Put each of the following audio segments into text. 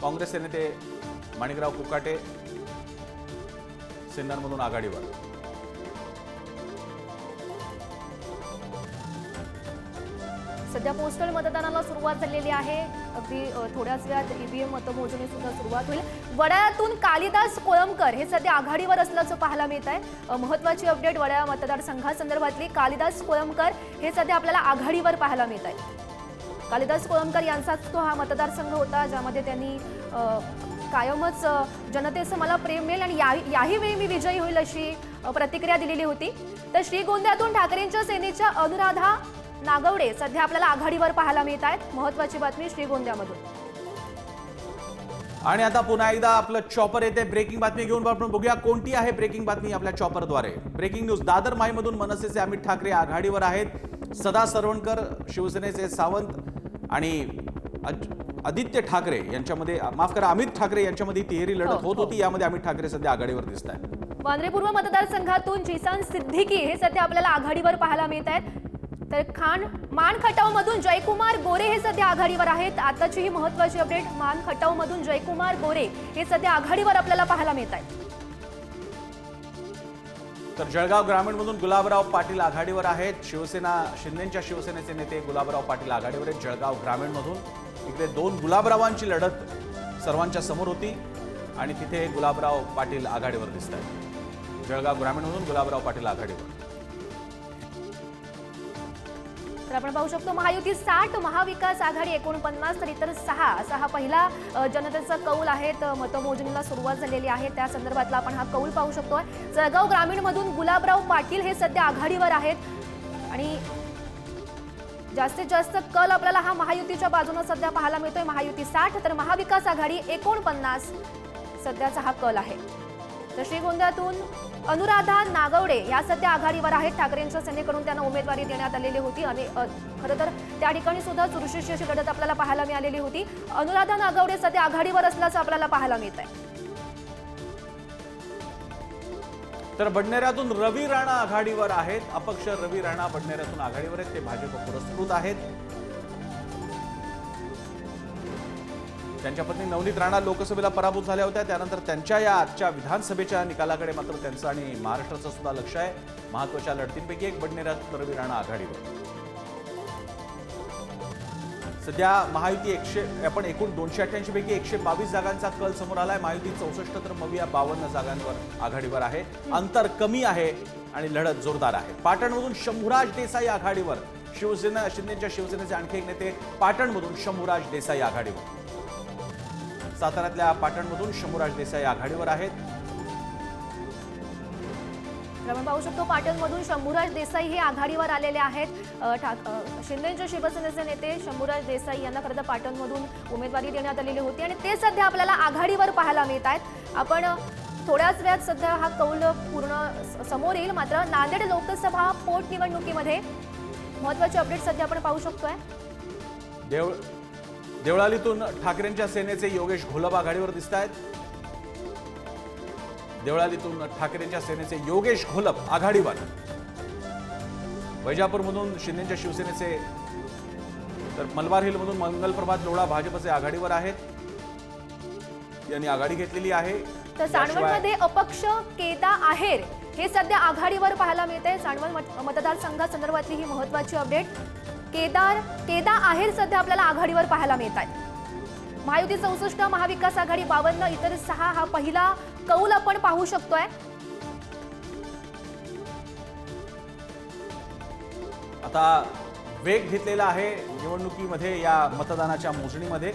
काँग्रेसचे नेते माणिकराव कुकाटे सिन्नरमधून आघाडीवर. सध्या पोस्टल मतदानाला सुरुवात झालेली आहे. अगदी थोड्याच वेळात ईव्हीएम मतमोजणी सुद्धा सुरुवात होईल. वडाळ्यातून कालिदास कोळंबकर हे सध्या आघाडीवर असल्याचं पाहायला मिळत आहे महत्वाची अपडेट वडाळा मतदारसंघासंदर्भातली कालिदास कोळंबकर हे सध्या आपल्याला आघाडीवर पाहायला मिळत आहे कालिदास कोळंबकर यांचाच तो हा मतदारसंघ होता ज्यामध्ये त्यांनी कायमच जनतेचं मला प्रेम मिळेल आणि या याही वेळी मी विजयी होईल अशी प्रतिक्रिया दिलेली होती. तर श्रीगोंद्यातून ठाकरेंच्या सेनेच्या अनुराधा नागवडे सध्या आपल्याला आघाडीवर पाहायला मिळत आहेत. महत्वाची बातमी श्रीगोंद्यामधून आणि आता पुन्हा एकदा आपलं चॉपर येते. ब्रेकिंग बातमी घेऊन आपण बघूया कोणती आहे ब्रेकिंग बातमी आपल्या चॉपरद्वारे ब्रेकिंग न्यूज दादर माईमधून मनसेचे अमित ठाकरे आघाडीवर आहेत. सदा सरवणकर शिवसेनेचे सावंत आणि आदित्य ठाकरे यांच्यामध्ये माफ करा अमित ठाकरे यांच्यामध्ये तिहेरी लढत हो, होत हो. होती यामध्ये अमित ठाकरे सध्या आघाडीवर दिसत आहेत वांद्रे पूर्व मतदारसंघातून जिसान सिद्दीकी हे सध्या आपल्याला आघाडीवर पाहायला मिळत आहेत तर खान मान खटाव मधून जयकुमार गोरे हे सध्या आघाडीवर आहेत. आताची ही महत्वाची अपडेट मान खटाव मधून जयकुमार गोरे हे सध्या आघाडीवर आपल्याला पाहायला मिळत आहेत तर जळगाव ग्रामीणमधून गुलाबराव पाटील आघाडीवर आहेत. शिवसेना शिंदेच्या शिवसेनेचे नेते गुलाबराव पाटील आघाडीवर आहेत जळगाव ग्रामीणमधून. इकडे दोन गुलाबरावांची लढत सर्वांच्या समोर होती आणि तिथे गुलाबराव पाटील आघाडीवर दिसत आहेत जळगाव ग्रामीणमधून गुलाबराव पाटील आघाडीवर. तर आपण पाहू शकतो. महायुती साठ महाविकास आघाडी एकोणपन्नास तर इतर सहा असा हा पहिला जनतेचा कौल आहे. तर मतमोजणीला सुरुवात झालेली आहे. त्या संदर्भातला आपण हा कौल पाहू शकतो जळगाव ग्रामीणमधून गुलाबराव पाटील हे सध्या आघाडीवर आहेत. आणि जास्तीत जास्त कल आपल्याला हा महायुतीच्या बाजूने सध्या पाहायला मिळतोय. महायुती साठ तर महाविकास आघाडी एकोणपन्नास सध्याचा हा कल आहे. तर श्रीगोंद्यातून अनुराधा नागवडे या सध्या आघाडीवर आहेत. ठाकरेंच्या सेनेकडून त्यांना उमेदवारी देण्यात आलेली होती. आणि खरं तर त्या ठिकाणी सुद्धा चुरशीची अशी लढत आपल्याला पाहायला मिळालेली होती. अनुराधा नागवडे सध्या आघाडीवर असल्याचं आपल्याला पाहायला मिळत आहे तर बडनेऱ्यातून रवी राणा आघाडीवर आहेत. अपक्ष रवी राणा बडनेऱ्यातून आघाडीवर आहेत. ते भाजप पुरस्कृत आहेत. त्यांच्या पत्नी नवनीत राणा लोकसभेला पराभूत झाल्या होत्या. त्यानंतर त्यांच्या या आजच्या विधानसभेच्या निकालाकडे मात्र त्यांचं आणि महाराष्ट्राचं सुद्धा लक्ष आहे. महत्त्वाच्या लढतींपैकी एक बडनेऱ्यात रवी राणा आघाडीवर. सध्या महायुती एकशे आपण एकूण दोनशे अठ्ठ्याऐंशी पैकी एकशे बावीस जागांचा कल समोर आलाय. महायुती चौसष्ट तर मविया बावन्न जागांवर आघाडीवर आहे. अंतर कमी आहे आणि लढत जोरदार आहे. पाटणमधून शंभूराज देसाई आघाडीवर. शिवसेना शिंदेच्या शिवसेनेचे आणखी एक नेते पाटणमधून शंभूराज देसाई आघाडीवर. साताऱ्यातल्या पाटणमधून शंभूराज देसाई आघाडीवर आहेत. आपण पाहू शकतो पाटणमधून शंभूराज देसाई हे आघाडीवर आलेले आहेत. शिंदेच्या शिवसेनेचे नेते शंभूराज देसाई यांना खरं तर पाटणमधून उमेदवारी देण्यात आलेली होती आणि ते सध्या आपल्याला आघाडीवर पाहायला मिळत आहेत. आपण थोड्याच वेळात सध्या हा कौल पूर्ण समोर येईल. मात्र नांदेड लोकसभा पोटनिवडणुकीमध्ये महत्वाची अपडेट सध्या आपण पाहू शकतोय. देवळ देवळालीतून ठाकरेंच्या सेनेचे योगेश घोलप आघाडीवर दिसत आहेत देवळालीतून ठाकरेंच्या सेनेचे योगेश घोलप आघाडीवर. वैजापूरमधून शिंदेच्या शिवसेनेचे तर मलबार हिलमधून मंगलप्रभात लोढा भाजपचे आघाडीवर आहेत. यांनी आघाडी घेतलेली आहे. तर सांडवणमध्ये अपक्ष केदा आहेर. हे सध्या आघाडीवर पाहायला मिळते सांडवण मत- मतदारसंघासंदर्भातली ही महत्वाची अपडेट. केदार केदा आहेर सध्या आपल्याला आघाडीवर पाहायला मिळत आहेत महायुती चौसष्ट महाविकास आघाडी बावन्न इतर सहा हा पहिला कौल आपण पाहू शकतोय. आता वेग घेतलेला आहे निवडणुकीमध्ये या मतदानाच्या मोजणीमध्ये.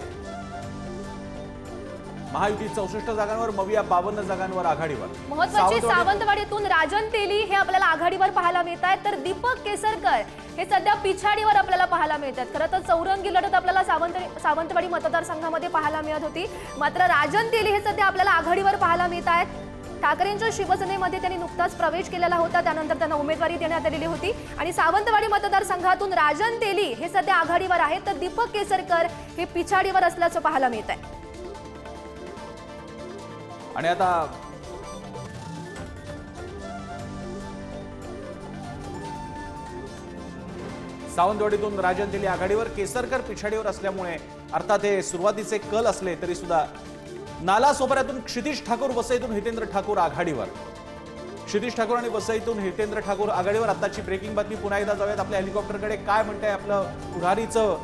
महायुती चौसष्ट जागांवर मविया बावन्न जागांवर आघाडीवर. महत्वाची सावंतवाडी- सावंतवाडीतून राजन तेली हे आपल्याला आघाडीवर पाहायला मिळत आहेत तर दीपक केसरकर हे सध्या पिछाडीवर आपल्याला पाहायला मिळतात. खरं तर चौरंगी लढत आपल्याला सावंत सावंतवाडी मतदारसंघामध्ये पाहायला मिळत होती. मात्र राजन तेली हे सध्या आपल्याला आघाडीवर पाहायला मिळत आहेत. ठाकरेंच्या शिवसेनेमध्ये त्यांनी नुकताच प्रवेश केलेला होता. त्यानंतर त्यांना उमेदवारी देण्यात आलेली होती. आणि सावंतवाडी मतदारसंघातून राजन तेली हे सध्या आघाडीवर आहेत. तर दीपक केसरकर हे पिछाडीवर असल्याचं पाहायला मिळत आहे आणि आता सावंतवाडीतून राजन दिली आघाडीवर केसरकर पिछाडीवर असल्यामुळे अर्थात हे सुरुवातीचे कल असले तरी सुद्धा नाला सोपाऱ्यातून क्षितिश ठाकूर वसईतून हितेंद्र ठाकूर आघाडीवर. क्षितिश ठाकूर आणि वसईतून हितेंद्र ठाकूर आघाडीवर आताची ब्रेकिंग बातमी. पुन्हा एकदा जाऊयात आपल्या हेलिकॉप्टरकडे काय म्हणतंय आपलं पुढारीचं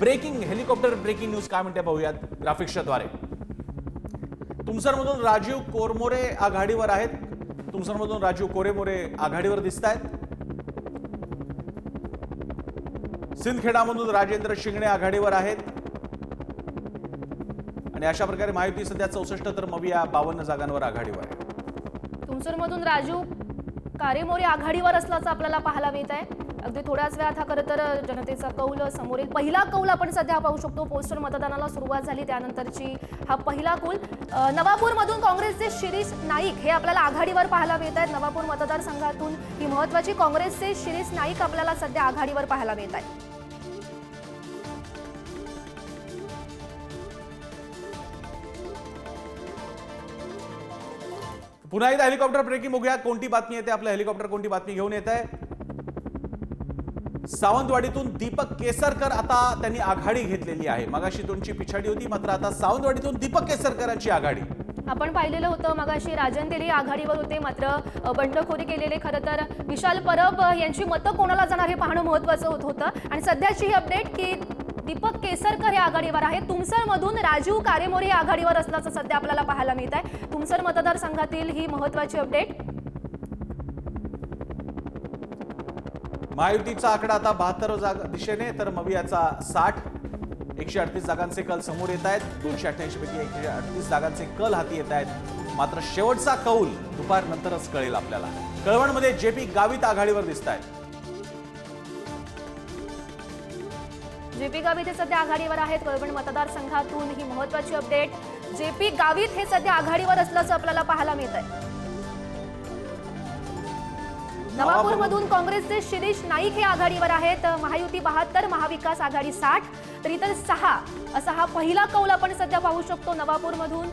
ब्रेकिंग हेलिकॉप्टर ब्रेकिंग न्यूज काय म्हणते पाहूयात ग्राफिक्सच्या द्वारे. तुमसरमधून राजीव कोरमोरे आघाडीवर आहेत. तुमसरमधून राजीव कोरेमोरे आघाडीवर दिसत आहेत सिंदखेडामधून राजेंद्र शिंगणे आघाडीवर आहेत. आणि अशा प्रकारे महायुती सध्या चौसष्ट तर मविया बावन्न जागांवर आघाडीवर आहे. तुमसरमधून राजू कारेमोरे आघाडीवर असल्याचं आपल्याला पाहायला मिळत आहे अगदी थोड्याच वेळात हा खरं तर जनतेचा कौल समोर येईल पहिला कौल आपण सध्या पाहू शकतो. पोस्टर मतदानाला सुरुवात झाली. त्यानंतरची हा पहिला कौल. नवापूरमधून काँग्रेसचे शिरीष नाईक हे आपल्याला आघाडीवर पाहायला मिळत आहेत नवापूर मतदारसंघातून ही महत्वाची काँग्रेसचे शिरीष नाईक आपल्याला सध्या आघाडीवर पाहायला मिळत आहेत पुन्हा एकदा हेलिकॉप्टर ब्रेकिंग बघूया कोणती बातमी येते? आपलं हेलिकॉप्टर कोणती बातमी घेऊन येत आहे? सावंतवाडीतून दीपक केसरकर आता त्यांनी आघाडी घेतलेली आहे. मगाशी तुमची पिछाडी होती मात्र आता सावंतवाडीतून दीपक केसरकरांची आघाडी. आपण पाहिलेलं होतं मगाशी राजन तेली आघाडीवर होते मात्र बंडखोरी केलेले खरं तर विशाल परब यांची मतं कोणाला जाणार हे पाहणं महत्वाचं होत होतं. आणि सध्याची ही अपडेट की दीपक केसरकर हे आघाडीवर आहे तुमसरमधून राजीव कारेमोरे आघाडीवर असल्याचं सध्या आपल्याला पाहायला मिळत आहे तुमसर मतदारसंघातील ही महत्वाची अपडेट महायुतीचा आकडा आता बहात्तर जागा दिशेने तर मवियाचा साठ. एकशे अडतीस जागांचे कल समोर येत आहेत. दोनशे अठ्ठ्याऐंशी पैकी एकशे अडतीस जागांचे कल हाती येत आहेत. मात्र शेवटचा कौल दुपार नंतरच कळेल आपल्याला. कळवणमध्ये जे पी गावित आघाडीवर दिसत आहेत. जे पी गावित हे सध्या आघाडीवर आहेत. कळवण मतदारसंघातून ही महत्वाची अपडेट जेपी गावित हे सध्या आघाडीवर असल्याचं आपल्याला पाहायला मिळत आहे नवापूरमधून काँग्रेसचे शिरीष नाईक हे आघाडीवर आहेत. महायुती बहात्तर महाविकास आघाडी साठ तर इतर सहा असा हा पहिला कौल आपण सध्या पाहू शकतो नवापूरमधून.